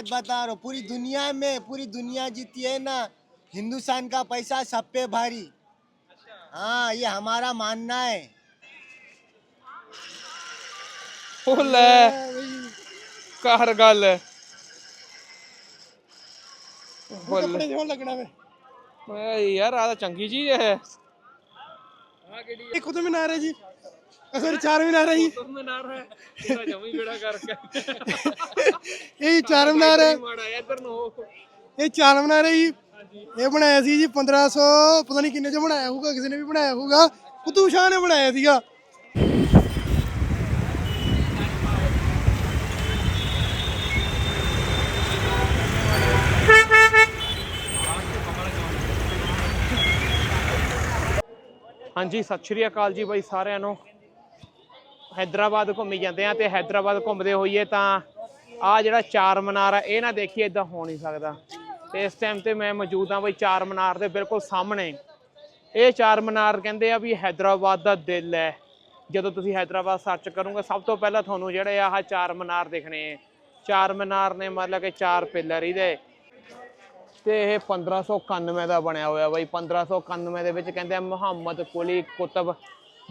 बात बता रहा हूँ पूरी दुनिया में पूरी दुनिया जीती है ना हिंदुस्तान का पैसा सब पे भारी हाँ ये हमारा मानना है ਉਹ ਲੈ ਕਰ ਗੱਲ ਬੋਲ ਕੱਪੜੇ ਜਿਉਂ ਲੱਗਣਾ ਵੇ ਓਏ ਯਾਰ ਆ ਤਾਂ ਚੰਗੀ ਚੀਜ਼ ਹੈ ਇਹ ਕੁਤਬ ਮੀਨਾਰ ਹੈ ਜੀ ਚਾਰ ਮੀਨਾਰ ਹੈ ਜੀ ਤੁਮ ਮਨਾਰ ਹੈ ਇਹਦਾ ਜਮੀ ਬੇੜਾ ਕਰਕੇ ਇਹ ਚਾਰ ਮੀਨਾਰ ਹੈ ਮਾੜਾ ਇੱਧਰ ਨੂੰ ਇਹ ਚਾਰ ਮੀਨਾਰ ਹੈ ਜੀ ਇਹ ਬਣਾਇਆ ਸੀ ਜੀ 1500 ਪਤਾ ਨਹੀਂ ਕਿੰਨੇ ਚ ਬਣਾਇਆ ਹੋਊਗਾ ਕਿਸੇ ਨੇ ਵੀ ਬਣਾਇਆ ਹੋਊਗਾ। ਕੁਤਬ ਸ਼ਾਹ ਨੇ ਬਣਾਇਆ ਸੀਗਾ। ਹਾਂਜੀ ਸਤਿ ਸ਼੍ਰੀ ਅਕਾਲ ਜੀ ਬਾਈ ਸਾਰਿਆਂ ਨੂੰ। ਹੈਦਰਾਬਾਦ ਘੁੰਮੀ ਜਾਂਦੇ ਆ ਤੇ ਹੈਦਰਾਬਾਦ ਘੁੰਮਦੇ ਹੋਈਏ ਤਾਂ ਆ ਜਿਹੜਾ ਚਾਰ ਮਨਾਰ ਆ, ਇਹ ਨਾ ਦੇਖੀਏ ਇਦਾਂ ਹੋ ਨਹੀਂ ਸਕਦਾ। ਤੇ ਇਸ ਟਾਈਮ ਤੇ ਮੈਂ ਮੌਜੂਦ ਆ ਬਈ ਚਾਰ ਮਨਾਰ ਦੇ ਬਿਲਕੁਲ ਸਾਹਮਣੇ। ਇਹ ਚਾਰ ਮਨਾਰ ਕਹਿੰਦੇ ਆ ਵੀ ਹੈਦਰਾਬਾਦ ਦਾ ਦਿਲ ਹੈ। ਜਦੋਂ ਤੁਸੀਂ ਹੈਦਰਾਬਾਦ ਸਰਚ ਕਰੋਗੇ, ਸਭ ਤੋਂ ਪਹਿਲਾਂ ਤੁਹਾਨੂੰ ਜਿਹੜੇ ਆਹ ਚਾਰ ਮਨਾਰ ਦਿਖਣੇ ਆ। ਚਾਰ ਮਨਾਰ ਨੇ ਮਤਲਬ ਕਿ ਚਾਰ ਪਿੱਲਰ ਇਹਦੇ। ਤੇ ਇਹ 1591 ਦਾ ਬਣਿਆ ਹੋਇਆ ਬਾਈ 1591 ਦੇ ਵਿੱਚ ਕਹਿੰਦੇ ਆ ਮੁਹੰਮਦ ਕੁਲੀ ਕੁਤਬ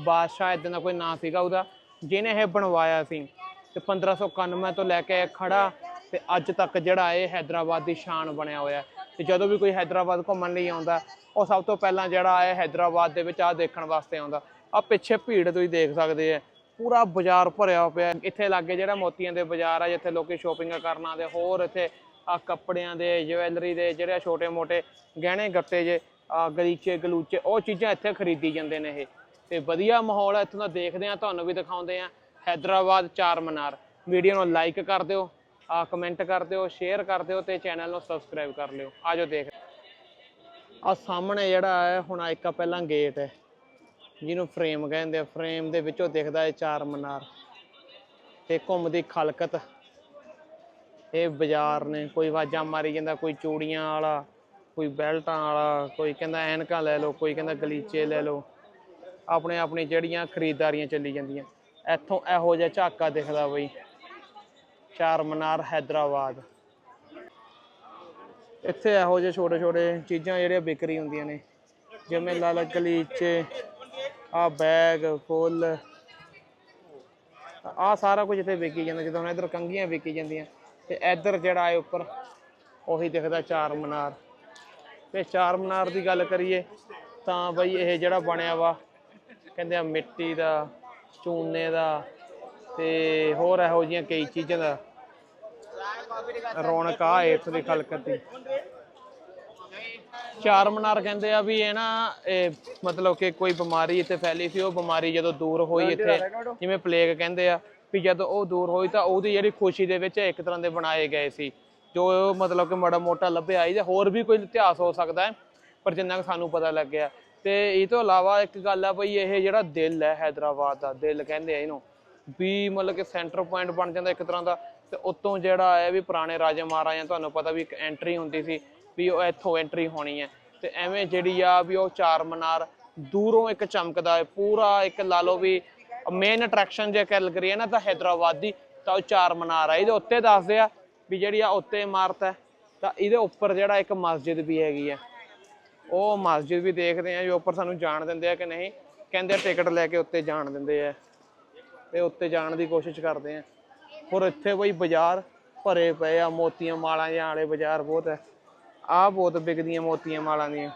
ਬਾਦਸ਼ਾਹ ਇਦਾਂ ਦਾ ਕੋਈ ਨਾਂ ਸੀਗਾ ਉਹਦਾ। ਜਿਹਨੇ ਇਹ ਬਣਵਾਇਆ ਸੀ ਤੇ 1591 ਤੋਂ ਲੈ ਕੇ ਇਹ ਖੜਾ ਤੇ ਅੱਜ ਤੱਕ ਜਿਹੜਾ ਇਹ ਹੈਦਰਾਬਾਦ ਦੀ ਸ਼ਾਨ ਬਣਿਆ ਹੋਇਆ ਤੇ ਜਦੋਂ ਵੀ ਕੋਈ ਹੈਦਰਾਬਾਦ ਘੁੰਮਣ ਲਈ ਆਉਂਦਾ, ਉਹ ਸਭ ਤੋਂ ਪਹਿਲਾਂ ਜਿਹੜਾ ਹੈ ਹੈਦਰਾਬਾਦ ਦੇ ਵਿੱਚ ਆ ਦੇਖਣ ਵਾਸਤੇ ਆਉਂਦਾ। ਆ ਪਿੱਛੇ ਭੀੜ ਤੁਸੀਂ ਦੇਖ ਸਕਦੇ ਆ ਪੂਰਾ ਬਾਜ਼ਾਰ ਭਰਿਆ ਪਿਆ ਇੱਥੇ ਲਾਗੇ ਜਿਹੜਾ ਮੋਤੀਆਂ ਦੇ ਬਾਜ਼ਾਰ ਆ, ਜਿੱਥੇ ਲੋਕੀ ਸ਼ੋਪਿੰਗ ਕਰਨ ਆਉਂਦੇ ਹੋਰ ਇੱਥੇ ਆ ਕੱਪੜਿਆਂ ਦੇ ਜਵੈਲਰੀ ਦੇ ਜਿਹੜੇ ਛੋਟੇ ਮੋਟੇ ਗਹਿਣੇ ਗੱਟੇ ਜੇ ਗਲੀਚੇ ਗਲੂਚੇ ਉਹ ਚੀਜ਼ਾਂ ਇੱਥੇ ਖਰੀਦੀ ਜਾਂਦੇ ਨੇ ਇਹ। ਤੇ ਵਧੀਆ ਮਾਹੌਲ ਹੈ ਇੱਥੋਂ ਦਾ ਦੇਖਦੇ ਆ ਤੁਹਾਨੂੰ ਵੀ ਦਿਖਾਉਂਦੇ ਆ ਹੈਦਰਾਬਾਦ ਚਾਰ ਮਨਾਰ। ਵੀਡੀਓ ਨੂੰ ਲਾਈਕ ਕਰ ਦਿਓ, ਆ ਕਮੈਂਟ ਕਰ ਦਿਓ ਸ਼ੇਅਰ ਕਰ ਦਿਓ ਤੇ ਚੈਨਲ ਨੂੰ ਸਬਸਕ੍ਰਾਈਬ ਕਰ ਲਿਓ। ਆਜੋ ਦੇਖ। ਆ ਸਾਹਮਣੇ ਜਿਹੜਾ ਹੈ, ਹੁਣ ਇੱਕ ਆ ਪਹਿਲਾਂ ਗੇਟ ਹੈ। ਜਿਹਨੂੰ ਫਰੇਮ ਕਹਿੰਦੇ ਆ। ਫਰੇਮ ਦੇ ਵਿੱਚੋਂ ਦਿਖਦਾ ਹੈ ਚਾਰ ਮਨਾਰ। ਤੇ ਘੁੰਮਦੀ ਖਲਕਤ। ਇਹ ਬਾਜ਼ਾਰ ਨੇ, ਕੋਈ ਆਵਾਜ਼ਾਂ ਮਾਰੀ ਜਾਂਦਾ, ਕੋਈ ਚੂੜੀਆਂ ਵਾਲਾ, ਕੋਈ ਬੈਲਟਾਂ ਵਾਲਾ, ਕੋਈ ਕਹਿੰਦਾ ਐਨਕਾਂ ਲੈ ਲਓ, ਕੋਈ ਕਹਿੰਦਾ ਗਲੀਚੇ ਲੈ ਲਓ। ਆਪਣੇ ਆਪਣੀ ਜਿਹੜੀਆਂ ਖਰੀਦਦਾਰੀਆਂ ਚੱਲੀ ਜਾਂਦੀਆਂ। ਇੱਥੋਂ ਇਹੋ ਜਿਹਾ ਝਾਕਾ ਦਿਖਦਾ ਬਈ, ਚਾਰ ਮਨਾਰ ਹੈਦਰਾਬਾਦ। ਇੱਥੇ ਇਹੋ ਜਿਹੇ ਛੋਟੇ ਛੋਟੇ ਚੀਜ਼ਾਂ ਜਿਹੜੀਆਂ ਵਿਕਰੀ ਹੁੰਦੀਆਂ ਨੇ। ਜਿਵੇਂ ਲਾਲ ਗਲੀਚੇ ਆ ਬੈਗ, ਫੁੱਲ। ਆ ਸਾਰਾ ਕੁਝ ਇੱਥੇ ਵਿਕੀ ਜਾਂਦਾ, ਜਦੋਂ ਹੁਣ ਇੱਧਰ ਕੰਗੀਆਂ ਵਿਕੀ ਜਾਂਦੀਆਂ। ਤੇ ਇੱਧਰ ਜਿਹੜਾ ਹੈ ਉੱਪਰ, ਉਹੀ ਦਿਖਦਾ ਚਾਰ ਮਨਾਰ। ਤੇ ਚਾਰ ਮਨਾਰ ਦੀ ਗੱਲ ਕਰੀਏ, ਤਾਂ ਬਈ ਇਹ ਜਿਹੜਾ ਬਣਿਆ ਵਾ ਕਹਿੰਦੇ ਆ ਮਿੱਟੀ ਦਾ ਚੂਨੇ ਦਾ ਤੇ ਹੋਰ ਇਹੋ ਜਿਹੀਆਂ ਕਈ ਚੀਜ਼ਾਂ ਦਾ। ਰੌਣਕ ਆ ਇੱਥੋਂ ਦੀ ਖਲਕਤ ਦੀ। ਚਾਰ ਮਨਾਰ ਕਹਿੰਦੇ ਆ ਵੀ ਇਹ ਨਾ ਇਹ ਮਤਲਬ ਕਿ ਕੋਈ ਬਿਮਾਰੀ ਇੱਥੇ ਫੈਲੀ ਸੀ ਉਹ ਬਿਮਾਰੀ ਜਦੋਂ ਦੂਰ ਹੋਈ ਇੱਥੇ ਜਿਵੇਂ ਪਲੇਗ ਕਹਿੰਦੇ ਆ ਵੀ ਜਦੋਂ ਉਹ ਦੂਰ ਹੋਈ ਤਾਂ ਉਹਦੀ ਜਿਹੜੀ ਖੁਸ਼ੀ ਦੇ ਵਿੱਚ ਇੱਕ ਤਰ੍ਹਾਂ ਦੇ ਬਣਾਏ ਗਏ ਸੀ। ਜੋ ਮਤਲਬ ਕਿ ਮਾੜਾ ਮੋਟਾ ਲੱਭਿਆ ਇਹਦੇ ਹੋਰ ਵੀ ਕੋਈ ਇਤਿਹਾਸ ਹੋ ਸਕਦਾ ਹੈ ਪਰ ਜਿੰਨਾ ਕੁ ਸਾਨੂੰ ਪਤਾ ਲੱਗਿਆ। ਤੇ ਇਹ ਤੋਂ ਇਲਾਵਾ ਇੱਕ ਗੱਲ ਆ ਬਈ ਇਹ ਜਿਹੜਾ ਦਿਲ ਹੈ ਹੈਦਰਾਬਾਦ ਦਾ, ਦਿਲ ਕਹਿੰਦੇ ਆ ਇਹਨੂੰ, ਵੀ ਮਤਲਬ ਕਿ ਸੈਂਟਰ ਪੁਆਇੰਟ ਬਣ ਜਾਂਦਾ ਇੱਕ ਤਰ੍ਹਾਂ ਦਾ, ਤੇ ਉਤੋਂ ਜਿਹੜਾ ਹੈ ਵੀ ਪੁਰਾਣੇ ਰਾਜੇ ਮਹਾਰਾਜਿਆਂ ਤੁਹਾਨੂੰ ਪਤਾ ਵੀ ਇੱਕ ਐਂਟਰੀ ਹੁੰਦੀ ਸੀ ਵੀ ਉਹ ਇੱਥੋਂ ਐਂਟਰੀ ਹੋਣੀ ਹੈ, ਤੇ ਐਵੇਂ ਜਿਹੜੀ ਆ ਵੀ ਉਹ ਚਾਰ ਮਨਾਰ ਦੂਰੋਂ ਇੱਕ ਚਮਕਦਾ ਹੈ, ਪੂਰਾ ਇੱਕ ਲਾ ਲਓ ਵੀ ਮੇਨ ਅਟਰੈਕਸ਼ਨ ਜੇ ਗੱਲ ਕਰੀਏ ਨਾ ਤਾਂ ਹੈਦਰਾਬਾਦ ਦੀ, ਤਾਂ ਉਹ ਚਾਰ ਮਨਾਰ ਆ, ਇਹਦੇ ਉੱਤੇ ਦੱਸਦੇ ਆ ਵੀ ਜਿਹੜੀ ਆ ਉੱਤੇ ਇਮਾਰਤ ਹੈ, ਤਾਂ ਇਹਦੇ ਉੱਪਰ ਜਿਹੜਾ ਇੱਕ ਮਸਜਿਦ ਵੀ ਹੈਗੀ ਹੈ। ਉਹ ਮਸਜਿਦ ਵੀ ਦੇਖਦੇ ਆ, ਜੋ ਉੱਪਰ ਸਾਨੂੰ ਜਾਣ ਦਿੰਦੇ ਆ ਕਿ ਨਹੀਂ, ਕਹਿੰਦੇ ਟਿਕਟ ਲੈ ਕੇ ਉੱਤੇ ਜਾਣ ਦਿੰਦੇ ਆ। ਤੇ ਉੱਤੇ ਜਾਣ ਦੀ ਕੋਸ਼ਿਸ਼ ਕਰਦੇ ਆ। ਹੋਰ ਇੱਥੇ ਬਈ ਬਾਜ਼ਾਰ ਭਰੇ ਪਏ ਆ, ਮੋਤੀਆਂ ਮਾਲਾਂ ਜਾਂ ਵਾਲੇ ਬਾਜ਼ਾਰ ਬਹੁਤ ਹੈ ਆ ਬਹੁਤ ਵਿਕਦੀਆਂ ਮੋਤੀਆਂ ਮਾਲਾਂ ਦੀਆਂ।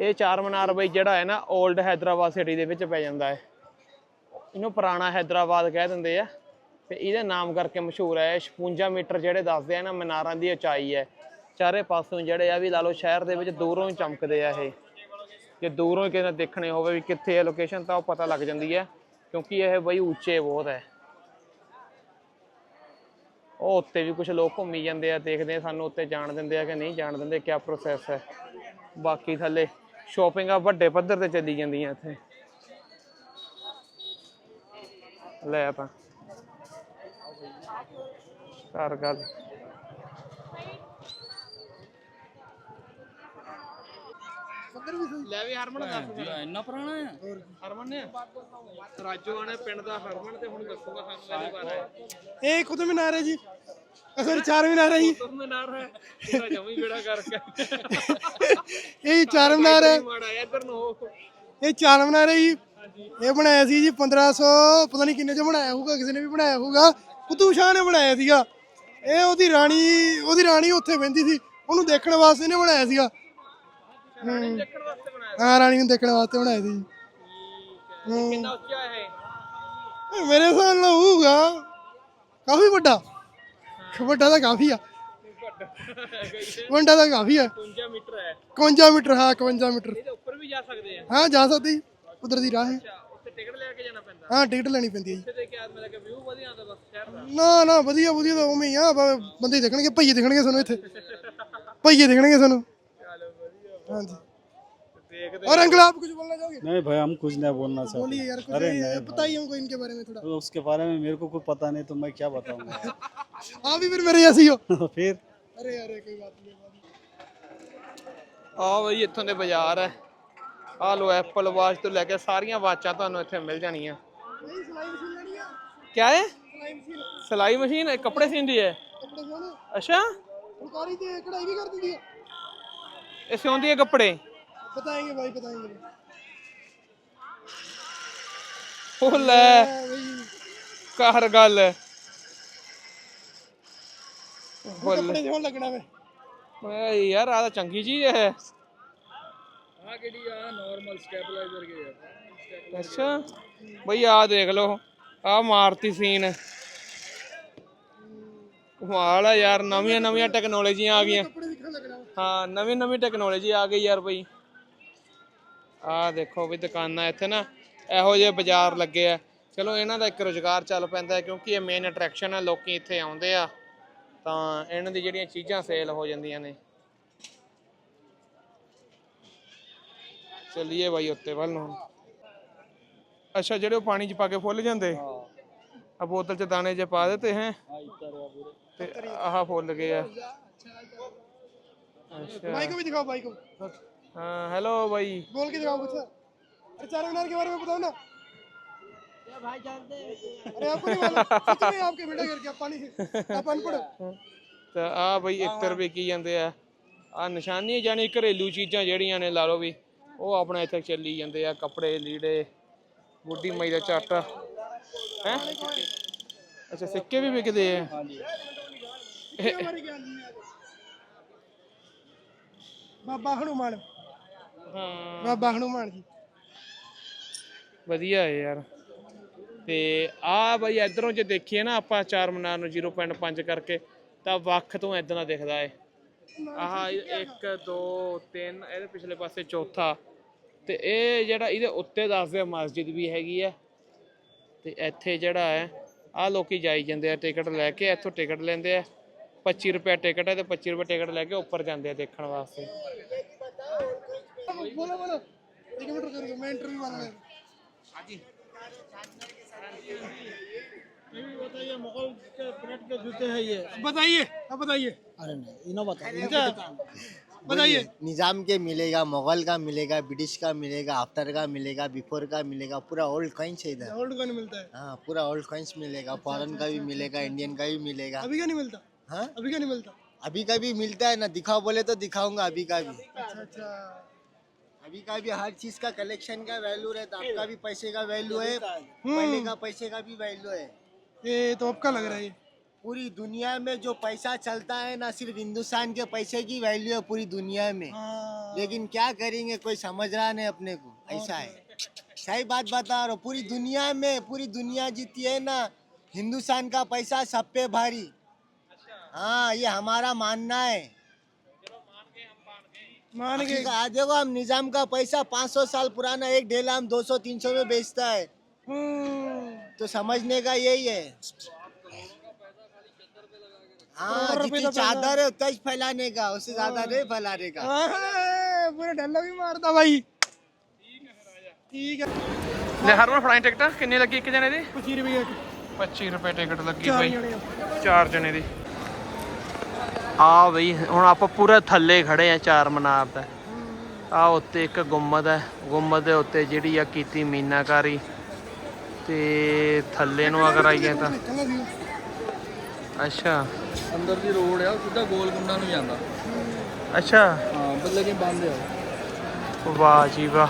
ਇਹ ਚਾਰ ਮਨਾਰ ਬਈ ਜਿਹੜਾ ਹੈ ਨਾ 올ਡ ਹੈਦਰਾਬਾਦ ਸਿਟੀ ਦੇ ਵਿੱਚ ਪੈ ਜਾਂਦਾ ਹੈ। ਇਹਨੂੰ ਪੁਰਾਣਾ ਹੈਦਰਾਬਾਦ ਕਹਿ ਦਿੰਦੇ ਆ। ਤੇ ਇਹਦੇ ਨਾਮ ਕਰਕੇ ਮਸ਼ਹੂਰ ਹੈ 56 ਮੀਟਰ ਜਿਹੜੇ ਦੱਸਦੇ ਆ ਨਾ, ਮਨਾਰਾਂ ਦੀ ਉਚਾਈ ਹੈ। ਚਾਰੇ ਪਾਸੋਂ ਜਿਹੜੇ ਆ ਵੀ ਲਾ ਲਓ ਸ਼ਹਿਰ ਦੇ ਵਿੱਚ ਦੂਰੋਂ ਹੀ ਚਮਕਦੇ ਆ ਇਹ। ਜੇ ਦੂਰੋਂ ਹੀ ਕਿਸੇ ਨੇ ਦੇਖਣੇ ਹੋਵੇ ਵੀ ਕਿੱਥੇ ਹੈ ਲੋਕੇਸ਼ਨ ਤਾਂ ਉਹ ਪਤਾ ਲੱਗ ਜਾਂਦੀ ਹੈ, ਕਿਉਂਕਿ ਇਹ ਬਈ ਉੱਚੇ ਬਹੁਤ ਹੈ। ਉਹ ਉੱਤੇ ਵੀ ਕੁਝ ਲੋਕ ਘੁੰਮੀ ਜਾਂਦੇ ਆ, ਦੇਖਦੇ ਆ, ਸਾਨੂੰ ਉੱਤੇ ਜਾਣ ਦਿੰਦੇ ਆ ਕਿ ਨਹੀਂ ਜਾਣ ਦਿੰਦੇ, ਕਿਆ ਪ੍ਰੋਸੈਸ ਹੈ। ਬਾਕੀ ਥੱਲੇ ਸ਼ਾਪਿੰਗਾਂ ਵੱਡੇ ਪੱਧਰ ਤੇ ਚੱਲੀ ਜਾਂਦੀਆਂ ਇੱਥੇ। ਲੈ ਆਪਾਂ ਕਰ ਗੱਲ। ਲੈ ਵੀ ਹਰਮਨ ਦੱਸ ਫਿਰ। ਇੰਨਾ ਪੁਰਾਣਾ ਹੈ? ਹਰਮਨ ਨੇ? ਰਾਜੋ ਆਣੇ ਪਿੰਡ ਦਾ ਹਰਮਨ ਤੇ ਹੁਣ ਦੱਸੂਗਾ ਸਾਨੂੰ ਇਹਦੇ ਬਾਰੇ। ਇਹ ਕੁਤਬ ਮੀਨਾਰ ਹੈ ਜੀ। ਅਸਲ ਚਾਰ ਮੀਨਾਰ ਹੈ ਜੀ। ਤੁਮ ਨਾਰ ਹੈ। ਇਹਦਾ ਜਮੀ ਬੇੜਾ ਕਰਕੇ ਇਹ ਚਾਰ ਮੀਨਾਰ ਹੈ ਇੱਧਰ ਨੂੰ ਹੋ। ਇਹ ਚਾਰ ਮੀਨਾਰ ਹੈ ਜੀ। ਇਹ ਬਣਾਇਆ ਸੀ ਜੀ 1500 ਪਤਾ ਨਹੀਂ ਕਿੰਨੇ ਚ ਬਣਾਇਆ ਹੋਊਗਾ ਕਿਸੇ ਨੇ ਵੀ ਬਣਾਇਆ ਹੋਊਗਾ। ਕੁਤਬ ਸ਼ਾਹ ਨੇ ਬਣਾਇਆ ਸੀਗਾ। ਇਹ ਉਹਦੀ ਰਾਣੀ ਉਹਦੀ ਰਾਣੀ ਉੱਥੇ ਬਹਿੰਦੀ ਸੀ। ਉਹਨੂੰ ਦੇਖਣ ਵਾਸਤੇ ਇਹਨੇ ਬਣਾਇਆ ਸੀਗਾ। ਹੂੰ। ਦੇਖਣ ਵਾਸਤੇ ਬਣਾਇਆ ਹਾਂ ਰਾਣੀ ਨੂੰ ਦੇਖਣ ਵਾਸਤੇ ਬਣਾਇਆ ਸੀ। ਹੂੰ। ਕਿੰਨਾ ਉੱਚਾ ਹੈ ਇਹ? ਮੇਰੇ ਹਿਸਾਬ ਨਾਲ ਹੋਊਗਾ ਕਾਫੀ ਵੱਡਾ। ਵੱਡਾ ਤਾਂ ਕਾਫੀ ਆ। ਵੱਡਾ ਤਾਂ ਕਾਫੀ ਆ। 52 ਮੀਟਰ ਹੈ। 51 ਮੀਟਰ ਹਾਂ 51 ਮੀਟਰ। ਇਹਦੇ ਉੱਪਰ ਵੀ ਜਾ ਸਕਦੇ ਆ। ਹਾਂ ਜਾ ਸਕਦੇ। ਉਧਰ ਦੀ ਰਾਹ ਹੈ। ਟਿਕਟ ਲੈ ਕੇ ਜਾਣਾ ਪੈਂਦਾ ਹਾਂ ਟਿਕਟ ਲੈਣੀ ਪੈਂਦੀ ਹੈ ਜੀ ਉੱਥੇ ਦੇ ਕੇ ਆਦਮੀ ਲੱਗੇ ਵਿਊ ਵਧੀਆ ਆਉਂਦਾ ਬਸ ਸ਼ਹਿਰ ਦਾ ਨਾ ਨਾ ਵਧੀਆ ਵਧੀਆ ਤਾਂ ਉਵੇਂ ਹੀ ਆ ਭਾਵੇਂ ਬੰਦੇ ਦੇਖਣਗੇ ਭਈਏ ਦੇਖਣਗੇ ਸਾਨੂੰ ਇੱਥੇ ਭਈਏ ਦੇਖਣਗੇ ਸਾਨੂੰ ਚਲੋ ਵਧੀਆ ਹਾਂਜੀ ਦੇਖਦੇ और अंकल आप कुछ बोलना चाहोगे नहीं भाई हम कुछ नहीं बोलना चाहते बोलिए यार कुछ अरे ये- नहीं बताइए हमको इनके बारे में थोड़ा तो उसके बारे में मेरे को कुछ पता नहीं तो मैं क्या बताऊंगा आप भी फिर मेरे जैसे ही हो फिर अरे अरे कोई बात नहीं कोई बात नहीं। ਆ ਬਈ ਇੱਥੋਂ ਦੇ ਬਾਜ਼ਾਰ ਹੈ ਆ ਲੋ ਐਪਲ ਵਾਚ ਤੋਂ ਲੈ ਕੇ ਸਾਰੀਆਂ ਵਾਚਾਂ ਤੁਹਾਨੂੰ ਇੱਥੇ ਮਿਲ ਜਾਣੀਆਂ। ਕਿਆ ਹੈ ਸਲਾਈ ਮਸ਼ੀਨ। ਕੱਪੜੇ ਸੀਂਦੀ ਹੈ ਅੱਛਾ। ਫੁਲਕਾਰੀ ਤੇ ਕਢਾਈ ਵੀ ਕਰ ਦਿੰਦੀ ਹੈ ਇਹ ਸਿਉਂਦੀ ਹੈ ਕੱਪੜੇ? ਬਤਾਏਗੇ ਭਾਈ ਬਤਾਏਗੇ। ਉਹ ਲੈ। ਕਾਹਰ ਗੱਲ। ਹੈ ਕੱਪੜੇ ਦੇਣ ਲੱਗਣਾ ਵੇ ਓਏ ਯਾਰ ਆ ਚੰਗੀ ਚੀਜ਼ ਹੈ ਅੱਛਾ। ਬਈ ਆ ਦੇਖ ਲਓ। ਆ ਮਾਰਤੀ ਸੀਨ ਕਮਾਲ ਆ ਯਾਰ, ਨਵੀਆਂ ਨਵੀਆਂ ਟੈਕਨੋਲੋਜੀਆਂ ਆ ਗਈਆਂ। ਹਾਂ, ਨਵੀਂ ਨਵੀਂ ਟੈਕਨੋਲੋਜੀ ਆ ਗਈ ਯਾਰ ਬਈ। ਆ ਦੇਖੋ ਵੀ ਦੁਕਾਨਾਂ ਇੱਥੇ ਨਾ, ਇਹੋ ਜਿਹੇ ਬਾਜ਼ਾਰ ਲੱਗੇ ਆ। ਚਲੋ, ਇਹਨਾਂ ਦਾ ਇੱਕ ਰੋਜ਼ਗਾਰ ਚੱਲ ਪੈਂਦਾ ਕਿਉਂਕਿ ਇਹ ਮੇਨ ਅਟਰੈਕਸ਼ਨ ਆ, ਲੋਕੀ ਇੱਥੇ ਆਉਂਦੇ ਆ। ਤਾਂ ਇਹਨਾਂ ਦੀ ਜਿਹੜੀਆਂ ਚੀਜ਼ਾਂ ਸੇਲ ਹੋ ਜਾਂਦੀਆਂ ਨੇ। ਚਲਿਏ ਬਾਈ ਉੱਤੇ ਵੱਲ ਨੂੰ ਅੱਛਾ ਜਿਹੜੇ ਉਹ ਪਾਣੀ 'ਚ ਪਾ ਕੇ ਫੁੱਲ ਜਾਂਦੇ ਆ ਬੋਤਲ 'ਚ ਦਾਣੇ ਜੇ ਪਾ ਦਿੱਤੇ ਹੈ ਤੇ ਆਹ ਫੁੱਲ ਗਏ ਆ ਅੱਛਾ भाई को भी दिखाओ भाई को हाँ हेलो भाई बोल के दिखाओ कुछ अरे चार मीनार के बारे में बताओ ना अरे आपको नहीं मालूम कुछ नहीं आपके बेटा करके आप पानी से आप अनपढ़ हो। ਤਾਂ ਆ ਬਈ ਇੱਤਰ ਵਿਕੀ ਜਾਂਦੇ ਆ ਆ ਨਿਸ਼ਾਨੀ ਜਾਨੀ ਘਰੇਲੂ ਚੀਜ਼ਾਂ ਜਿਹੜੀਆਂ ਨੇ ਲਾ ਲਓ ਵੀ ਉਹ ਆਪਣੇ ਇੱਥੇ ਚੱਲੀ ਜਾਂਦੇ ਆ ਕੱਪੜੇ ਲੀੜੇ ਬੁੱਢੀ ਮਾਈ ਦਾ ਝੱਟ। ਹੈ? ਅੱਛਾ ਸਿੱਕੇ ਵੀ ਵਿਕਦੇ ਆ? ਬਾਬਾ ਹਨੂਮਾਨ। ਹਾਂ। ਬਾਬਾ ਹਨੂਮਾਨ ਜੀ। ਵਧੀਆ ਹੈ ਯਾਰ। ਤੇ ਆ ਬਈ ਇਧਰੋਂ ਜੇ ਦੇਖੀਏ ਨਾ ਆਪਾਂ ਚਾਰ ਮਨਾਰ ਨੂੰ 0.5 ਕਰਕੇ ਤਾਂ ਵੱਖ ਤੋਂ ਇਦਾਂ ਦਾ ਦਿਖਦਾ ਏ ਆਹ 1 2 3 ਇਹਦੇ ਪਿਛਲੇ ਪਾਸੇ ਚੌਥਾ ਤੇ ਇਹ ਜਿਹੜਾ ਇਹਦੇ ਉੱਤੇ ਦੱਸਦੇ ਆ ਮਸਜਿਦ ਵੀ ਹੈਗੀ ਆ ਤੇ ਇੱਥੇ ਜਿਹੜਾ ਹੈ ਆ ਲੋਕੀ ਜਾਈ ਜਾਂਦੇ ਆ ਟਿਕਟ ਲੈ ਕੇ ਇੱਥੋਂ ਟਿਕਟ ਲੈਂਦੇ ਆ 25 ਰੁਪਏ ਟਿਕਟ ਹੈ ਤੇ 25 ਰੁਪਏ ਟਿਕਟ ਲੈ ਕੇ ਉੱਪਰ ਜਾਂਦੇ ਆ ਦੇਖਣ ਵਾਸਤੇ बोलो बोलो एक मिनट करो मैं इंटरव्यू मार रहा हूं बताइए अब बताइए अरे नहीं बताइए। निज़ाम के मिलेगा मुगल का मिलेगा ब्रिटिश का मिलेगा आफ्टर का मिलेगा बिफोर का मिलेगा पूरा ओल्ड कॉइन्स है इधर। ओल्ड का मिलता है। हाँ पूरा ओल्ड कॉइन्स मिलेगा फॉरेन का भी मिलेगा इंडियन का भी मिलेगा। अभी का नहीं मिलता? हाँ? अभी का नहीं मिलता? अभी का भी मिलता है ना दिखाओ बोले तो दिखाऊँगा अभी का भी। अच्छा अच्छा। अभी का भी हर चीज़ का कलेक्शन का वैल्यू रहता है आपका भी पैसे का वैल्यू है पहले का पैसे का भी वैल्यू है। ये तो आपका लग रहा है। पूरी दुनिया में जो पैसा चलता है ना सिर्फ़ हिंदुस्तान के पैसे की वैल्यू है पूरी दुनिया में। हाँ। लेकिन क्या करेंगे कोई समझ रहा नहीं अपने को ऐसा है। सही बात बता रहा पूरी दुनिया में पूरी दुनिया जीती है ना हिंदुस्तान का पैसा सब पे भारी। हाँ ये हमारा मानना है। मान गए। आज देखो हम निज़ाम का पैसा 500 साल पुराना एक ढेला हम 200 300 में बेचता है। हम्म, तो समझने का यही है। हाँ जितनी चादर है उतना ही फैलाने का उससे ज्यादा नहीं फैलाने का हाँ, पूरे डल्ला भी मारता भाई ठीक है ਲੈ ਹਰਮਨ ਫਲਾਈਂ ਟਿਕਟ ਕਿੰਨੀ ਲੱਗੀ ਇੱਕ ਜਣੇ ਦੀ पच्चीस रुपये की 25 ਰੁਪਏ ਟਿਕਟ ਲੱਗੀ चार ਬਈ जने ਚਾਰ ਜਣੇ ਦੀ ਆ ਬਈ ਹੁਣ ਆਪਾਂ ਪੂਰਾ ਥੱਲੇ ਖੜੇ ਆ ਚਾਰ ਮਨਾਰ ਦਾ ਆ ਉੱਤੇ ਇੱਕ ਗੁੰਮਦ ਹੈ ਗੁੰਮਦ ਦੇ ਉੱਤੇ ਜਿਹੜੀ ਆ ਕੀਤੀ ਮੀਨਾਕਾਰੀ ਤੇ ਥੱਲੇ ਨੂੰ ਅਗਰ ਆਈਏ ਤਾਂ ਨਿਕਲਣਾ ਸੀ ਅੱਛਾ। ਅੰਦਰ ਦੀ ਰੋਡ ਆ ਸਿੱਧਾ ਗੋਲਕੁੰਡਾ ਨੂੰ ਜਾਂਦਾ। ਅੱਛਾ। ਹਾਂ ਬੱਲੇ ਕੇ ਬੰਦ ਆ। ਵਾਹ ਜੀ ਵਾਹ।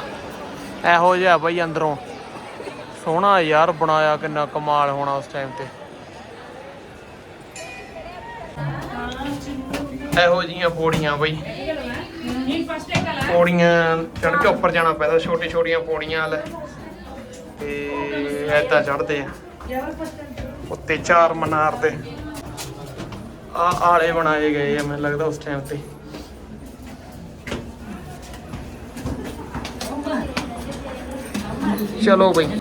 ਇਹੋ ਜਿਹਾ ਬਈ ਅੰਦਰੋਂ। ਸੋਹਣਾ ਯਾਰ ਬਣਾਇਆ ਕਿੰਨਾ ਕਮਾਲ ਹੋਣਾ ਉਸ ਟਾਈਮ ਤੇ। ਇਹੋ ਜੀਆਂ ਪੌੜੀਆਂ ਬਈ। ਪੌੜੀਆਂ ਚੜ ਕੇ ਉੱਪਰ ਜਾਣਾ ਪੈਂਦਾ ਛੋਟੀ ਛੋਟੀਆਂ ਪੌੜੀਆਂ ਲੈ ਤੇ ਐਦਾਂ ਚੜਦੇ ਆ। ਉੱਤੇ ਚਾਰ ਮਨਾਰ ਦੇ। ਆ ਆਲੇ ਬਣਾਏ ਗਏ ਆ, ਮੈਨੂੰ ਲੱਗਦਾ ਉਸ ਟਾਈਮ ਤੇ। ਚਲੋ ਬਈ।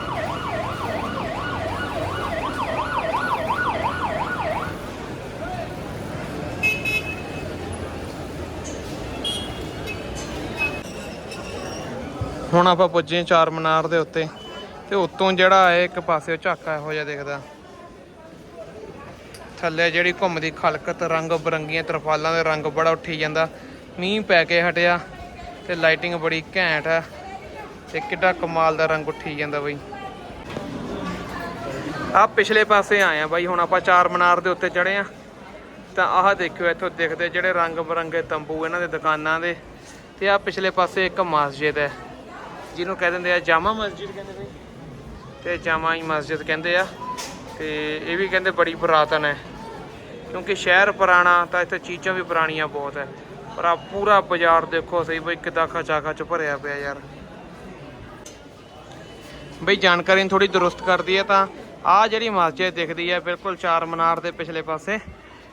ਹੁਣ ਆਪਾਂ ਪੁੱਜੇ ਚਾਰ ਮਨਾਰ ਦੇ ਉੱਤੇ, ਤੇ ਉੱਤੋਂ ਜਿਹੜਾ ਹੈ ਇੱਕ ਪਾਸੇ ਝਾਕਾ ਇਹੋ ਜਿਹਾ ਦਿਖਦਾ। ਥੱਲੇ ਜਿਹੜੀ ਘੁੰਮਦੀ ਖਲਕਤ, ਰੰਗ ਬਰੰਗੀਆਂ ਤਰਪਾਲਾਂ ਦੇ ਰੰਗ ਬੜਾ ਉੱਠੀ ਜਾਂਦਾ। ਮੀਂਹ ਪੈ ਕੇ ਹਟਿਆ ਤੇ ਲਾਈਟਿੰਗ ਬੜੀ ਘੈਂਟ ਆ। ਤੇ ਕਿੱਡਾ ਕਮਾਲ ਦਾ ਰੰਗ ਉੱਠੀ ਜਾਂਦਾ ਬਈ। ਆ ਪਿਛਲੇ ਪਾਸੇ ਆਏ ਆ ਬਾਈ, ਹੁਣ ਆਪਾਂ ਚਾਰ ਮਨਾਰ ਦੇ ਉੱਤੇ ਚੜੇ ਆ। ਤਾਂ ਆਹ ਦੇਖਿਓ, ਇੱਥੋਂ ਦਿਖਦੇ ਜਿਹੜੇ ਰੰਗ ਬਰੰਗੇ ਤੰਬੂ ਇਹਨਾਂ ਦੇ ਦੁਕਾਨਾਂ ਦੇ। ਤੇ ਆ ਪਿਛਲੇ ਪਾਸੇ ਇੱਕ ਮਸਜਿਦ ਹੈ, ਜਿਹਨੂੰ ਕਹਿ ਦਿੰਦੇ ਆ ਜਾਮਾ ਮਸਜਿਦ ਕਹਿੰਦੇ ਬਈ। ਤੇ ਜਾਮਾ ਹੀ ਮਸਜਿਦ ਕਹਿੰਦੇ ਆ। ਤੇ ਇਹ ਵੀ ਕਹਿੰਦੇ ਬੜੀ ਪੁਰਾਤਨ ਹੈ। ਕਿਉਂਕਿ ਸ਼ਹਿਰ ਪੁਰਾਣਾ, ਤਾਂ ਇੱਥੇ ਚੀਜ਼ਾਂ ਵੀ ਪੁਰਾਣੀਆਂ ਬਹੁਤ ਹੈ ਪਰ ਆ ਪੂਰਾ ਬਾਜ਼ਾਰ ਦੇਖੋ ਸਹੀ ਬਈ, ਕਿੱਦਾਂ ਖਚਾ ਖਚ ਭਰਿਆ ਪਿਆ ਯਾਰ। ਬਈ ਜਾਣਕਾਰੀ ਥੋੜੀ ਦਰੁਸਤ ਕਰਦੀ ਹੈ ਤਾਂ ਆ ਜਿਹੜੀ ਮਸਜਿਦ ਦਿਖਦੀ ਹੈ ਬਿਲਕੁਲ ਚਾਰ ਮਨਾਰ ਦੇ ਪਿਛਲੇ ਪਾਸੇ।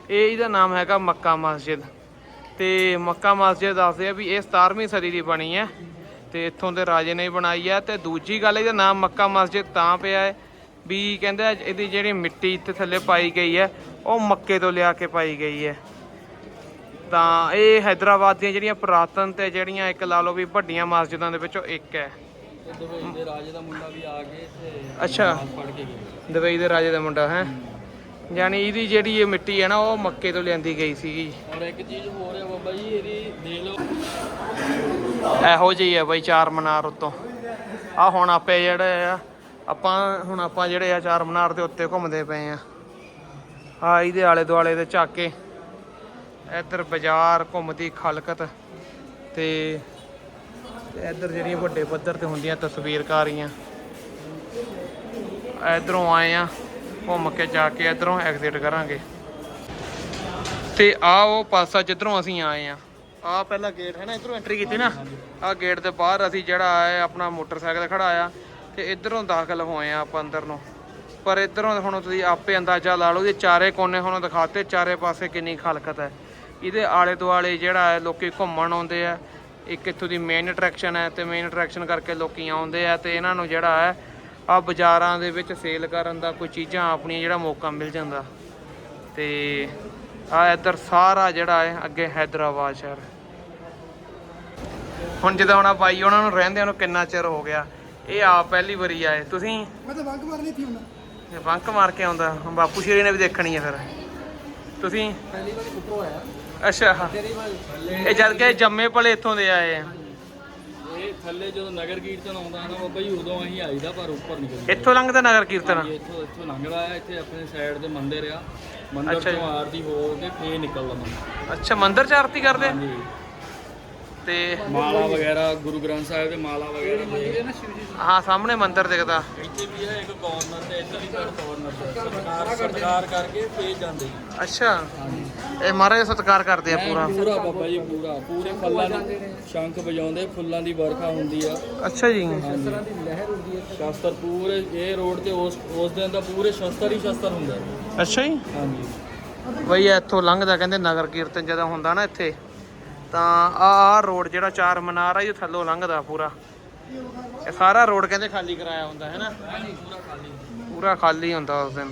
ਇਹ ਇਹਦਾ ਨਾਮ ਹੈਗਾ ਮੱਕਾ ਮਸਜਿਦ। ਤੇ ਮੱਕਾ ਮਸਜਿਦ ਦੱਸਦੇ ਆ ਵੀ ਇਹ 17ਵੀਂ ਸਦੀ ਦੀ ਬਣੀ ਹੈ ਤੇ ਇੱਥੋਂ ਦੇ ਰਾਜੇ ਨੇ ਬਣਾਈ ਹੈ ਤੇ ਦੂਜੀ ਗੱਲ ਇਹਦਾ ਨਾਮ ਮੱਕਾ ਮਸਜਿਦ ਤਾਂ ਪਿਆ ਹੈ ਵੀ ਕਹਿੰਦੇ ਇਹਦੀ ਜਿਹੜੀ ਮਿੱਟੀ ਇੱਥੇ ਥੱਲੇ ਪਾਈ ਗਈ ਹੈ ਉਹ ਮੱਕੇ ਤੋਂ ਲਿਆ ਕੇ ਪਾਈ ਗਈ ਹੈ। ਤਾਂ ਇਹ ਹੈਦਰਾਬਾਦ ਦੀਆਂ ਜਿਹੜੀਆਂ ਪੁਰਾਤਨ ਤੇ ਜਿਹੜੀਆਂ ਇੱਕ ਲਾ ਲਓ ਵੀ ਵੱਡੀਆਂ ਮਸਜਿਦਾਂ ਦੇ ਵਿੱਚੋਂ ਇੱਕ ਹੈ। ਦੁਬਈ ਦੇ ਰਾਜੇ ਦਾ ਮੁੰਡਾ ਵੀ ਆ ਕੇ ਤੇ ਅੱਛਾ। ਪੜ ਕੇ ਗਿਆ ਦੁਬਈ ਦੇ ਰਾਜੇ ਦਾ ਮੁੰਡਾ ਹੈ? ਯਾਨੀ ਇਹਦੀ ਜਿਹੜੀ ਇਹ ਮਿੱਟੀ ਹੈ ਨਾ ਉਹ ਮੱਕੇ ਤੋਂ ਲਿਆਂਦੀ ਗਈ ਸੀਗੀ। ਔਰ ਇੱਕ ਚੀਜ਼ ਹੋਰ ਹੈ ਬਾਬਾ ਜੀ ਇਹਦੀ ਦੇਖ ਲਓ। ਇਹੋ ਜਿਹੀ ਹੈ ਬਈ ਚਾਰ ਮਨਾਰ ਉੱਤੋਂ। ਆ ਹੁਣ ਆਪੇ ਜਿਹੜੇ ਆ ਆਪਾਂ ਹੁਣ ਆਪਾਂ ਜਿਹੜੇ ਆ ਚਾਰ ਮਨਾਰ ਦੇ ਉੱਤੇ ਘੁੰਮਦੇ ਪਏ ਆ। ਆ ਇਹਦੇ ਆਲੇ ਦੁਆਲੇ ਦੇ ਝਾਕੇ ਇੱਧਰ ਬਾਜ਼ਾਰ ਘੁੰਮਦੀ ਖਲਕਤ ਤੇ ਇੱਧਰ ਜਿਹੜੀਆਂ ਵੱਡੇ ਪੱਧਰ ਤੇ ਹੁੰਦੀਆਂ ਤਸਵੀਰਕਾਰੀਆਂ। ਇਧਰੋਂ ਆਏ ਆ, ਘੁੰਮ ਕੇ ਜਾ ਕੇ ਇਧਰੋਂ ਐਗਜ਼ਿਟ ਕਰਾਂਗੇ। ਤੇ ਆ ਉਹ ਪਾਸਾ ਜਿੱਧਰੋਂ ਅਸੀਂ ਆਏ ਆ। ਆ ਪਹਿਲਾ ਗੇਟ ਹੈ ਨਾ, ਇਧਰੋਂ ਐਂਟਰੀ ਕੀਤੀ ਨਾ? ਆ ਗੇਟ ਦੇ ਬਾਹਰ ਅਸੀਂ ਜਿਹੜਾ ਹੈ ਆਪਣਾ ਮੋਟਰਸਾਈਕਲ ਖੜਾਇਆ ਆ ਤੇ ਇਧਰੋਂ ਦਾਖਲ ਹੋਏ ਆ ਆਪਾਂ ਅੰਦਰ ਨੂੰ। ਪਰ ਇਧਰੋਂ ਹੁਣ ਤੁਸੀਂ ਆਪੇ ਅੰਦਾਜ਼ਾ ਲਾ ਲਓ ਇਹ ਚਾਰੇ ਕੋਨੇ ਹੁਣ ਦਿਖਾਤੇ, ਚਾਰੇ ਪਾਸੇ ਕਿੰਨੀ ਖਲਕਤ ਹੈ। ਇਹਦੇ ਆਲੇ ਦੁਆਲੇ ਜਿਹੜਾ ਹੈ, ਲੋਕੀ ਘੁੰਮਣ ਆਉਂਦੇ ਆ, ਇੱਕ ਇੱਥੋਂ ਦੀ ਮੇਨ ਅਟਰੈਕਸ਼ਨ ਹੈ ਤੇ ਮੇਨ ਅਟਰੈਕਸ਼ਨ ਕਰਕੇ ਲੋਕੀ ਆਉਂਦੇ ਆ ਤੇ ਇਹਨਾਂ ਨੂੰ ਜਿਹੜਾ ਹੈ ਆ ਬਾਜ਼ਾਰਾਂ ਦੇ ਵਿੱਚ ਸੇਲ ਕਰਨ ਦਾ ਕੋਈ ਚੀਜ਼ਾਂ ਆਪਣੀਆਂ ਜਿਹੜਾ ਮੌਕਾ ਮਿਲ ਜਾਂਦਾ। ਤੇ ਆ ਇੱਧਰ ਸਾਰਾ ਜਿਹੜਾ ਹੈ, ਅੱਗੇ ਹੈਦਰਾਬਾਦ ਸ਼ਹਿਰ। ਹੁਣ ਜਦੋਂ ਹੁਣ ਬਾਈ ਉਹਨਾਂ ਨੂੰ ਰਹਿੰਦੇ ਨੂੰ ਕਿੰਨਾ ਚਿਰ ਹੋ ਗਿਆ, ਇਹ ਆ ਪਹਿਲੀ ਵਾਰੀ ਆਏ। ਤੁਸੀਂ ਮੈਂ ਤਾਂ ਬੰਕ ਮਾਰਨੀ ਸੀ ਹੁੰਦਾ ਬੰਕ ਮਾਰ ਕੇ ਆਉਂਦਾ। ਹੁਣ ਬਾਪੂ ਸ਼ੇਰੀ ਨੇ ਵੀ ਦੇਖਣੀ ਹੈ ਫਿਰ। ਤੁਸੀਂ? ਪਹਿਲੀ ਵਾਰੀ ਉੱਪਰੋਂ ਆਇਆ। ਅੱਛਾ ਤੇਰੀ ਵਾਰੀ ਥੱਲੇ ਇਹ ਜਦ ਕਿ ਜੰਮੇ ਪਲੇ ਇੱਥੋਂ ਦੇ ਆਏ ਆ। ਇਹ ਥੱਲੇ ਜਦੋਂ ਨਗਰ ਕੀਰਤਨ ਆਉਂਦਾ ਨਾ ਬਾਬਾ ਜੀ ਉਦੋਂ ਅਸੀਂ ਆਈਦਾ ਪਰ ਉੱਪਰ ਨਹੀਂ ਕਰੀ ਇੱਥੋਂ ਲੰਘਦਾ ਨਗਰ ਕੀਰਤਨ? ਇਹ ਇੱਥੋਂ ਇੱਥੋਂ ਲੰਘਦਾ ਆ ਇੱਥੇ ਆਪਣੇ ਸਾਈਡ ਦੇ ਮੰਦਿਰ ਆ। ਮੰਦਿਰ ਅੱਛਾ ਜੀ। ਤੋਂ ਆਰਤੀ ਹੋ ਕੇ ਫੇਰ ਨਿਕਲਦਾ ਮੰਦਿਰ। ਅੱਛਾ ਮੰਦਿਰ ਚ ਆਰਤੀ ਕਰਦੇ? ਹਾਂਜੀ। ਤੇ ਮਾਲਾ ਵਗੈਰਾ ਗੁਰੂ ਗ੍ਰੰਥ ਸਾਹਿਬ ਦੇ ਮਾਲਾ ਵਗੈਰਾ ਮੰਦਿਰ ਨਾ ਸ਼ਿਵ ਜੀ ਹਾਂ ਸਾਹਮਣੇ ਮੰਦਿਰ ਦਿਖਦਾ। ਇੱਥੇ ਵੀ ਹੈ ਇੱਕ ਕਾਰਨਰ ਤੇ ਇੱਧਰ ਹੀ ਸਾਈਡ ਕਾਰਨਰ ਤੇ। ਸਤਕਾਰ ਸਤਕਾਰ ਕਰਕੇ ਫੇਰ ਜਾਂਦੇ ਜੀ। ਅੱਛਾ। ਇਹ ਮਹਾਰਾਜ ਦਾ ਸਤਿਕਾਰ ਕਰਦੇ ਆ ਪੂਰਾ। ਪੂਰਾ ਬਾਬਾ ਜੀ ਪੂਰਾ। ਪੂਰੇ ਫੁੱਲਾਂ ਦੀ ਸ਼ੰਖ ਵਜਾਉਂਦੇ ਫੁੱਲਾਂ ਦੀ ਵਰਖਾ ਹੁੰਦੀ ਆ। ਅੱਛਾ ਜੀ। ਸ਼ਾਸਤਰ ਪੂਰੇ ਇਹ ਰੋਡ ਤੇ ਉਸ ਉਸ ਦਿਨ ਦਾ ਪੂਰੇ ਸ਼ਸਤਰ ਹੀ ਸ਼ਸਤਰ ਹੁੰਦਾ ਹੈ। ਅੱਛਾ ਜੀ। ਹਾਂਜੀ। ਬਈ ਇੱਥੋਂ ਲੰਘਦਾ ਕਹਿੰਦੇ ਨਗਰ ਕੀਰਤਨ ਜਦੋਂ ਹੁੰਦਾ ਨਾ ਇੱਥੇ ਤਾਂ ਆ ਆ ਰੋਡ ਜਿਹੜਾ ਚਾਰ ਮਨਾਰ ਆ, ਇਹ ਥੱਲੋਂ ਲੰਘਦਾ ਪੂਰਾ। ਇਹ ਸਾਰਾ ਰੋਡ ਕਹਿੰਦੇ ਖਾਲੀ ਕਰਾਇਆ ਹੁੰਦਾ, ਹੈ ਨਾ? ਪੂਰਾ ਖਾਲੀ ਹੁੰਦਾ ਉਸ ਦਿਨ।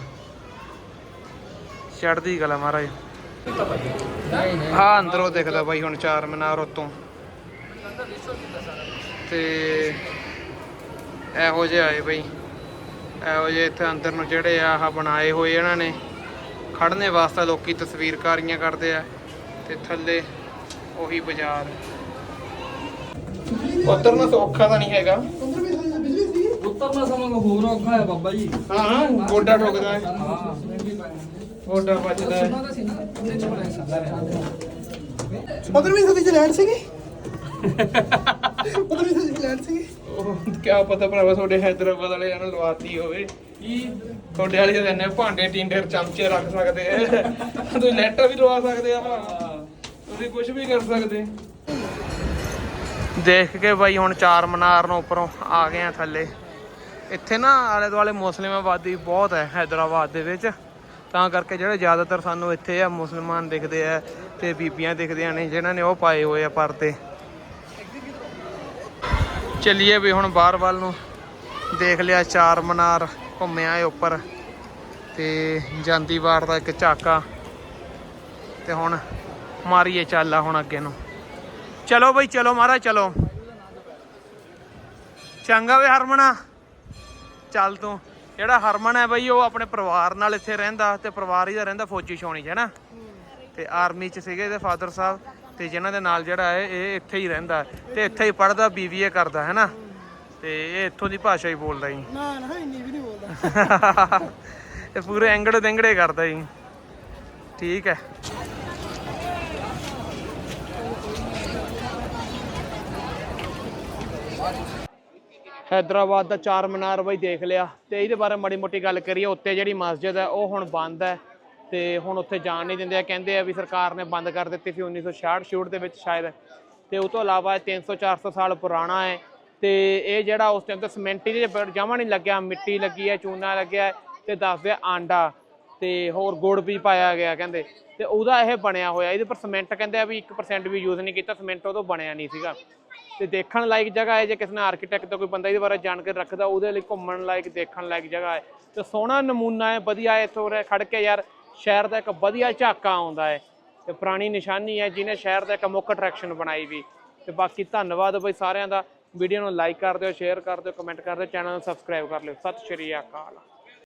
ਚੜ੍ਹਦੀ ਗੱਲ ਮਹਾਰਾਜ। ਹਾਂ ਅੰਦਰੋਂ ਦਿਖਦਾ ਬਾਈ ਹੁਣ ਚਾਰ ਮਨਾਰ ਉਤੋਂ। ਤੇ ਇਹੋ ਜਿਹੇ ਆਏ ਬਈ। ਇਹੋ ਜਿਹੇ ਇੱਥੇ ਅੰਦਰ ਨੂੰ ਜਿਹੜੇ ਆਹ ਬਣਾਏ ਹੋਏ ਇਹਨਾਂ ਨੇ। ਖੜਨੇ ਵਾਸਤੇ ਲੋਕੀ ਤਸਵੀਰਕਾਰੀਆਂ ਕਰਦੇ ਆ। ਤੇ ਥੱਲੇ ਉਹੀ ਬਾਜ਼ਾਰ। ਉਤਰਨਾ ਸੌਖਾ ਤਾਂ ਨਹੀਂ ਹੈਗਾ। 15 ਮਿੰਟ ਦੀ ਬਿਜਲੀ ਸੀ ਉਤਰਨਾ ਸਮਾਂ ਹੋਰ ਔਖਾ ਹੈ ਬਾਬਾ ਜੀ। ਹਾਂ ਹਾਂ ਗੋਡਾ ਠੋਕਦਾ ਹੈ। ਹਾਂ ਗੋਡਾ ਵੱਜਦਾ ਹੈ। 15ਵੀਂ ਸਦੀ ਚ ਲੈਂਡ ਸੀਗੀ? 15ਵੀਂ ਸਦੀ ਚ ਲੈਂਡ ਸੀਗੀ? ਉਹ ਕਿਆ ਪਤਾ ਭਰਾਵਾ ਤੁਹਾਡੇ ਹੈਦਰਾਬਾਦ ਵਾਲੇ ਨੂੰ ਲਵਾਤੀ ਹੋਵੇ। ਕੀ? ਤੁਹਾਡੇ ਵਾਲੇ ਇੰਨੇ ਭਾਂਡੇ ਟਿੰਡਰ ਚਮਚੇ ਰੱਖ ਸਕਦੇ ਆ। ਤੁਸੀਂ ਲੈਟਰ ਵੀ ਲਵਾ ਸਕਦੇ ਆ। ਭਰਾ ਤੁਸੀਂ ਕੁਝ ਵੀ ਕਰ ਸਕਦੇ। ਦੇਖ ਕੇ ਬਾਈ ਹੁਣ ਚਾਰ ਮਨਾਰ ਨੂੰ ਉੱਪਰੋਂ ਆ ਗਏ ਆ ਥੱਲੇ। ਇੱਥੇ ਨਾ ਆਲੇ ਦੁਆਲੇ ਮੁਸਲਿਮ ਆਬਾਦੀ ਬਹੁਤ ਹੈ ਹੈਦਰਾਬਾਦ ਦੇ ਵਿੱਚ। ਤਾਂ ਕਰਕੇ ਜਿਹੜੇ ਜ਼ਿਆਦਾਤਰ ਸਾਨੂੰ ਇੱਥੇ ਆ ਮੁਸਲਮਾਨ ਦਿਖਦੇ ਆ ਤੇ ਬੀਬੀਆਂ ਦਿਖਦੀਆਂ ਨੇ, ਜਿਨ੍ਹਾਂ ਨੇ ਉਹ ਪਾਏ ਹੋਏ ਆ ਪਰਦੇ। ਚੱਲੀਏ ਵੀ ਹੁਣ ਬਾਹਰ ਵੱਲ ਨੂੰ। ਦੇਖ ਲਿਆ ਚਾਰ ਮਨਾਰ ਘੁੰਮਿਆ ਏ ਉੱਪਰ। ਤੇ ਜਾਂਦੀ ਵਾਰ ਦਾ ਇੱਕ ਝਾਕਾ। ਤੇ ਹੁਣ ਮਾਰੀਏ ਚੱਲਾ ਹੁਣ ਅੱਗੇ ਨੂੰ। ਚਲੋ ਬਈ ਚਲੋ ਮਹਾਰਾਜ ਚਲੋ। ਚੰਗਾ ਵੇ ਹਰਮਣਾ ਚੱਲ ਤੂੰ। ਜਿਹੜਾ ਹਰਮਨ ਹੈ ਬਈ ਉਹ ਆਪਣੇ ਪਰਿਵਾਰ ਨਾਲ ਇੱਥੇ ਰਹਿੰਦਾ ਤੇ ਪਰਿਵਾਰ ਹੀ ਦਾ ਰਹਿੰਦਾ ਫੌਜੀ ਛਾਉਣੀ 'ਚ ਹੈ ਨਾ? ਤੇ ਆਰਮੀ 'ਚ ਸੀਗੇ ਇਹਦੇ ਫਾਦਰ ਸਾਹਿਬ ਤੇ ਜਿਨ੍ਹਾਂ ਦੇ ਨਾਲ ਜਿਹੜਾ ਹੈ ਇਹ ਇੱਥੇ ਹੀ ਰਹਿੰਦਾ ਤੇ ਇੱਥੇ ਹੀ ਪੜਦਾ ਬੀਬੀਏ ਕਰਦਾ ਹੈ ਨਾ? ਤੇ ਇਹ ਇੱਥੋਂ ਦੀ ਭਾਸ਼ਾ ਹੀ ਬੋਲਦਾ ਜੀ। ਨਾ ਨਾ ਇੰਨੀ ਵੀ ਨਹੀਂ ਬੋਲਦਾ। ਇਹ ਪੂਰੇ ਐਂਗੜੇ ਦੇਂਗੜੇ ਕਰਦਾ ਜੀ। ਠੀਕ ਹੈ। ਹੈਦਰਾਬਾਦ ਦਾ ਚਾਰ ਮਨਾਰ ਬਈ ਦੇਖ ਲਿਆ ਤੇ ਇਹਦੇ ਬਾਰੇ ਮਾੜੀ ਮੋਟੀ ਗੱਲ ਕਰੀਏ ਉੱਤੇ ਜਿਹੜੀ ਮਸਜਿਦ ਹੈ, ਉਹ ਹੁਣ ਬੰਦ ਹੈ ਤੇ ਹੁਣ ਉੱਥੇ ਜਾਣ ਨਹੀਂ ਦਿੰਦੇ। ਆ ਕਹਿੰਦੇ ਆ ਵੀ ਸਰਕਾਰ ਨੇ ਬੰਦ ਕਰ ਦਿੱਤੀ ਸੀ 1966 ਛੂਟ ਦੇ ਵਿੱਚ ਸ਼ਾਇਦ। ਤੇ ਉਹ ਤੋਂ ਇਲਾਵਾ ਇਹ 300 400 ਸਾਲ ਪੁਰਾਣਾ ਹੈ ਤੇ ਇਹ ਜਿਹੜਾ ਉਸ ਟਾਈਮ ਤੇ ਸਮੈਂਟੀ ਦੇ ਜਮਾ ਨਹੀਂ ਲੱਗਿਆ, ਮਿੱਟੀ ਲੱਗੀ ਹੈ, ਚੂਨਾ ਲੱਗਿਆ ਹੈ ਤੇ ਦੱਸਦੇ ਆਂਡਾ ਤੇ ਹੋਰ ਗੁੜ ਵੀ ਪਾਇਆ ਗਿਆ ਕਹਿੰਦੇ। ਤੇ ਉਹਦਾ ਇਹ ਬਣਿਆ ਹੋਇਆ, ਇਹਦੇ ਪਰ ਸੀਮੈਂਟ ਕਹਿੰਦੇ ਆ ਵੀ 1% ਵੀ ਯੂਜ਼ ਨਹੀਂ ਕੀਤਾ ਸੀਮੈਂਟ ਤੋਂ ਬਣਿਆ ਨਹੀਂ ਸੀਗਾ। ਤੇ ਦੇਖਣ ਲਾਇਕ ਜਗ੍ਹਾ ਹੈ, ਜੇ ਕਿਸੇ ਨੇ ਆਰਕੀਟੈਕਟ ਦਾ ਕੋਈ ਬੰਦਾ ਇਹਦੇ ਬਾਰੇ ਜਾਣਕਾਰੀ ਰੱਖਦਾ, ਉਹਦੇ ਲਈ ਘੁੰਮਣ ਲਾਇਕ, ਦੇਖਣ ਲਾਇਕ ਜਗ੍ਹਾ ਹੈ। ਤੇ ਸੋਹਣਾ ਨਮੂਨਾ ਹੈ, ਵਧੀਆ ਹੈ, ਇੱਥੋਂ ਉਰੇ ਖੜ ਕੇ ਯਾਰ, ਸ਼ਹਿਰ ਦਾ ਇੱਕ ਵਧੀਆ ਝਾਕਾ ਆਉਂਦਾ ਹੈ। ਤੇ ਪੁਰਾਣੀ ਨਿਸ਼ਾਨੀ ਹੈ, ਜਿਹਨੇ ਸ਼ਹਿਰ ਦਾ ਇੱਕ ਮੁੱਖ ਅਟਰੈਕਸ਼ਨ ਬਣਾਈ ਵੀ। ਤੇ ਬਾਕੀ ਧੰਨਵਾਦ ਬਈ ਸਾਰਿਆਂ ਦਾ। ਵੀਡੀਓ ਨੂੰ ਲਾਈਕ ਕਰ ਦਿਓ ਸ਼ੇਅਰ ਕਰ ਦਿਓ ਕਮੈਂਟ ਕਰ ਦਿਓ ਚੈਨਲ ਨੂੰ ਸਬਸਕ੍ਰਾਈਬ ਕਰ ਲਿਓ। ਸਤਿ ਸ਼੍ਰੀ ਅਕਾਲ।